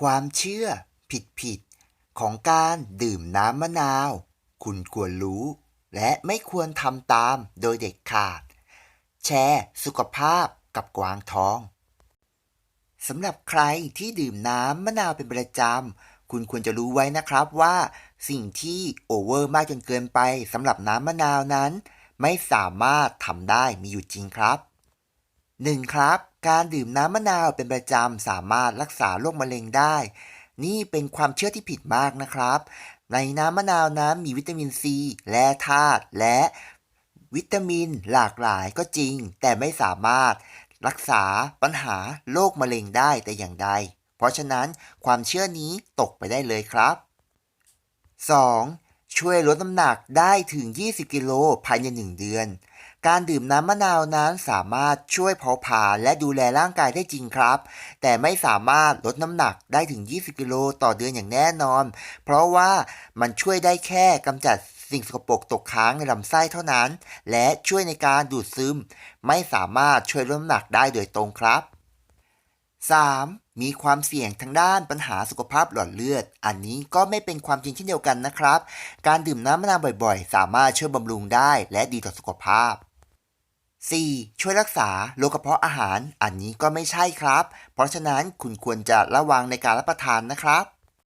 ความเชื่อผิดๆของการดื่มน้ำมะนาว คุณควรรู้ และไม่ควรทำตามโดยเด็ดขาด แชร์สุขภาพกับกวางทองสำหรับใครที่ดื่มน้ำมะนาวเป็นประจำ คุณควรจะรู้ไว้นะครับว่า สิ่งที่โอเวอร์มากจนเกินไปสำหรับน้ำมะนาวนั้น ไม่สามารถทำได้มีอยู่จริงครับ 1. ครับ การดื่มน้ำมะนาวเป็นประจำสามารถรักษาโรคมะเร็งได้ นี่เป็นความเชื่อที่ผิดมากนะครับ ในน้ำมะนาวนั้นมีวิตามินซีแร่ธาตุและวิตามินหลากหลายก็จริง แต่ไม่สามารถรักษาปัญหาโรคมะเร็งได้แต่อย่างใด เพราะฉะนั้นความเชื่อนี้ตกไปได้เลยครับ 2. ช่วยลดน้ำหนักได้ถึง 20 กิโลภายใน 1 เดือน การดื่มน้ำมะนาวนั้นสามารถช่วยเผาผลาญและดูแลร่างกายได้จริงครับ แต่ไม่สามารถลดน้ำหนักได้ถึง 20 กิโลต่อเดือนอย่างแน่นอน เพราะว่ามันช่วยได้แค่กำจัดสิ่งสกปรกตกค้างในลำไส้เท่านั้น และช่วยในการดูดซึม ไม่สามารถช่วยลดน้ำหนักได้โดยตรงครับ 3. มีความเสี่ยงทางด้านปัญหาสุขภาพหลอดเลือด อันนี้ก็ไม่เป็นความจริงเช่นเดียวกันนะครับ การดื่มน้ำมะนาวบ่อยๆ สามารถช่วยบำรุงได้และดีต่อสุขภาพ 4. ช่วยรักษาโรคกระเพาะอาหาร อันนี้ก็ไม่ใช่ครับ เพราะฉะนั้นคุณควรจะระวังในการรับประทานนะครับ